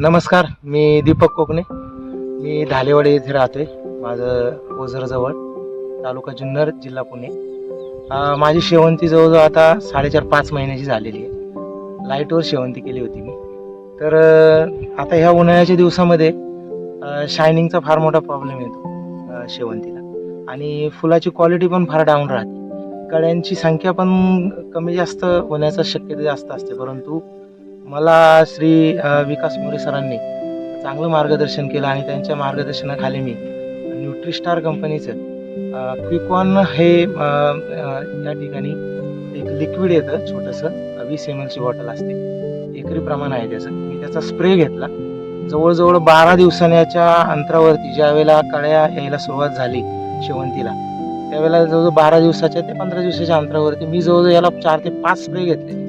नमस्कार मी दीपक कोकणे. मी धालेवाडी येथे राहतोय माझं ओझरजवळ तालुका जुन्नर जिल्हा पुणे. माझी शेवंती जवळजवळ आता साडेचार पाच महिन्याची झालेली आहे. लाईटवर शेवंती केली होती मी. तर आता ह्या उन्हाळ्याच्या दिवसामध्ये शायनिंगचा फार मोठा प्रॉब्लेम येतो शेवंतीला. आणि फुलाची क्वालिटी पण फार डाऊन राहते. कळ्यांची संख्या पण कमी जास्त होण्याचा शक्यता जास्त असते परंतु मला श्री विकास मोरे सरांनी चांगलं मार्गदर्शन केलं आणि त्यांच्या मार्गदर्शनाखाली मी न्यूट्रिस्टार कंपनीचं क्विकॉन हे या ठिकाणी एक लिक्विड येतं छोटंसं वीस एम एलची बॉटल असते. एकरी प्रमाण आहे त्याचं. मी त्याचा स्प्रे घेतला. जवळजवळ बारा दिवसांच्या अंतरावरती ज्या वेळेला कळ्या यायला सुरुवात झाली शेवंतीला त्यावेळेला जवळजवळ बारा दिवसाच्या ते पंधरा दिवसाच्या अंतरावरती मी जवळजवळ याला चार ते पाच स्प्रे घेतले.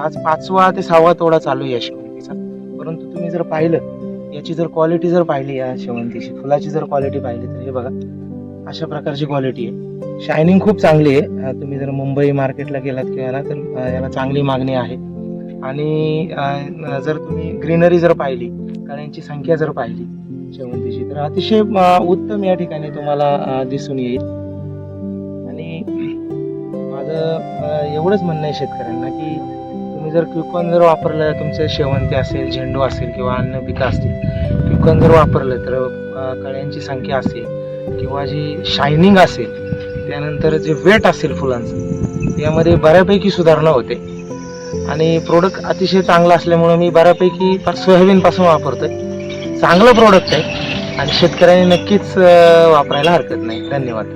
आज पाचवा ते सहावा तोडा चालू आहे या शेवंतीचा. परंतु तुम्ही जर पाहिलं याची जर क्वालिटी जर पाहिली या शेवंतीची फुलाची जर क्वालिटी पाहिली तर हे बघा अशा प्रकारची क्वालिटी आहे. शायनिंग खूप चांगली आहे. तुम्ही जर मुंबई मार्केटला गेलात किंवा ना तर याला चांगली मागणी आहे. आणि जर तुम्ही ग्रीनरी जर पाहिली कळ्यांची संख्या जर पाहिली शेवंतीची तर अतिशय उत्तम या ठिकाणी तुम्हाला दिसून येईल. आणि माझं एवढंच म्हणणं आहे शेतकऱ्यांना की तुम्ही जर क्युकॉन जर वापरलं तुमचं शेवंती असेल झेंडू असेल किंवा अन्य पिकं असतील क्युकॉन जर वापरलं तर कळ्यांची संख्या असेल किंवा जी शायनिंग असेल त्यानंतर जे वेट असेल फुलांचं यामध्ये बऱ्यापैकी सुधारणा होते. आणि प्रोडक्ट अतिशय चांगला असल्यामुळं मी बऱ्यापैकी फार सोयाबीनपासून आहे चांगलं प्रोडक्ट आहे आणि शेतकऱ्यांनी नक्कीच वापरायला हरकत नाही. धन्यवाद.